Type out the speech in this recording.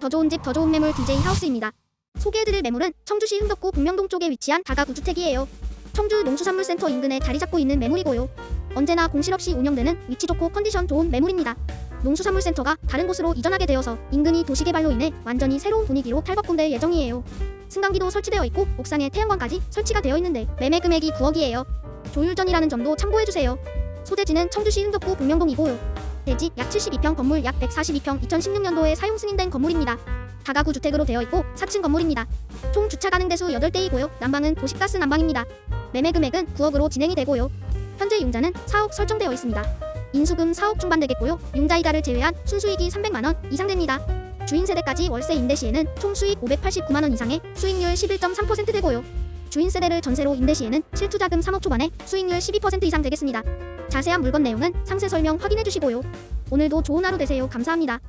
더 좋은 집 더 좋은 매물 DJ 하우스입니다. 소개해드릴 매물은 청주시 흥덕구 북명동 쪽에 위치한 다가구 주택이에요. 청주 농수산물센터 인근에 자리 잡고 있는 매물이고요. 언제나 공실 없이 운영되는 위치 좋고 컨디션 좋은 매물입니다. 농수산물센터가 다른 곳으로 이전하게 되어서 인근이 도시개발로 인해 완전히 새로운 분위기로 탈바꿈될 예정이에요. 승강기도 설치되어 있고 옥상에 태양광까지 설치가 되어 있는데 매매 금액이 9억이에요. 조율전이라는 점도 참고해주세요. 소재지는 청주시 흥덕구 북명동이고요. 대지 약 72평 건물 약 142평 2016년도에 사용 승인된 건물입니다. 다가구 주택으로 되어 있고 4층 건물입니다. 총 주차 가능 대수 8대이고요. 난방은 도시가스 난방입니다. 매매 금액은 9억으로 진행이 되고요. 현재 융자는 4억 설정되어 있습니다. 인수금 4억 중반 되겠고요. 융자이자를 제외한 순수익이 300만 원 이상 됩니다. 주인 세대까지 월세 임대 시에는 총 수익 589만 원 이상의 수익률 11.3% 되고요. 주인 세대를 전세로 임대 시에는 실투자금 3억 초반에 수익률 12% 이상 되겠습니다. 자세한 물건 내용은 상세 설명 확인해 주시고요. 오늘도 좋은 하루 되세요. 감사합니다.